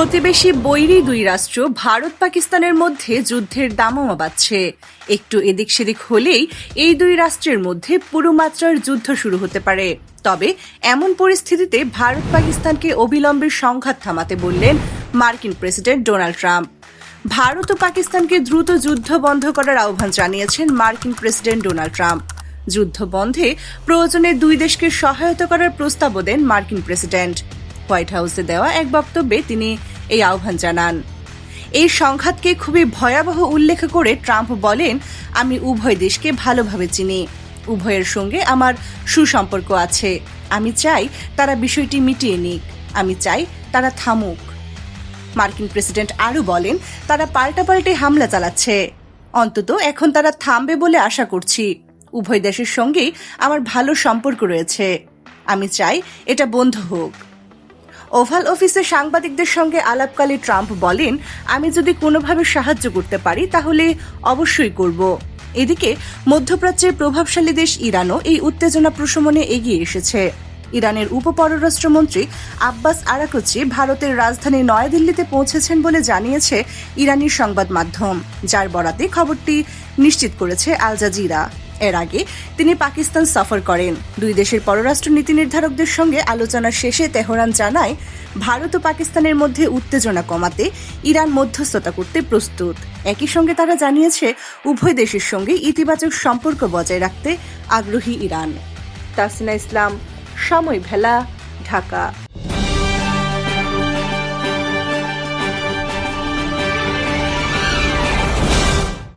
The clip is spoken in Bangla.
প্রতিবেশী বৈরী দুই রাষ্ট্র ভারত পাকিস্তানের মধ্যে যুদ্ধের দামামা বাড়ছে। একটু এদিক সেদিক হলেই এই দুই রাষ্ট্রের মধ্যে পুরো মাত্রার যুদ্ধ শুরু হতে পারে। তবে এমন পরিস্থিতিতে ভারত পাকিস্তানকে অবিলম্বে সংঘাত থামাতে বললেন মার্কিন প্রেসিডেন্ট ডোনাল্ড ট্রাম্প। ভারত ও পাকিস্তানকে দ্রুত যুদ্ধ বন্ধ করার আহ্বান জানিয়েছেন মার্কিন প্রেসিডেন্ট ডোনাল্ড ট্রাম্প। যুদ্ধ বন্ধে প্রয়োজনে দুই দেশকে সহায়তা করার প্রস্তাবও দেন মার্কিন প্রেসিডেন্ট। হোয়াইট হাউসে দেওয়া এক বক্তব্যে তিনি এই আহ্বান জানান। এই সংঘাতকে খুবই ভয়াবহ উল্লেখ করে ট্রাম্প বলেন, আমি উভয় দেশকে ভালোভাবে চিনি। উভয়ের সঙ্গে আমার সুসম্পর্ক আছে। আমি চাই তারা বিষয়টি মিটিয়ে নিক। আমি চাই তারা থামুক। মার্কিন প্রেসিডেন্ট আরও বলেন, তারা পাল্টাপাল্টে হামলা চালাচ্ছে। অন্তত এখন তারা থামবে বলে আশা করছি। উভয় দেশের সঙ্গেই আমার ভালো সম্পর্ক রয়েছে। আমি চাই এটা বন্ধ হোক। ওভাল অফিসে সাংবাদিকদের সঙ্গে আলাপকালে ট্রাম্প বলেন, আমি যদি কোনোভাবে সাহায্য করতে পারি, তাহলে অবশ্যই করব। এদিকে, মধ্যপ্রাচ্যের প্রভাবশালী দেশ ইরানও এই উত্তেজনা প্রশমনে এগিয়ে এসেছে। ইরানের উপপররাষ্ট্রমন্ত্রী আব্বাস আরাকচি ভারতের রাজধানী নয়াদিল্লিতে পৌঁছেছেন বলে জানিয়েছে ইরানি সংবাদ মাধ্যম, যার বরাতে খবরটি নিশ্চিত করেছে আল জাজিরা। এর আগে তিনি পাকিস্তান সফর করেন। দুই দেশের পররাষ্ট্র নীতি নির্ধারকদের সঙ্গে আলোচনা শেষে তেহরান জানায়, ভারত ও পাকিস্তানের মধ্যে উত্তেজনা কমাতে ইরান মধ্যস্থতা করতে প্রস্তুত। একই সঙ্গে তারা জানিয়েছে, উভয় দেশের সঙ্গে ইতিবাচক সম্পর্ক বজায় রাখতে আগ্রহী ইরান। তাসিনা ইসলাম, সময় ভেলা, ঢাকা।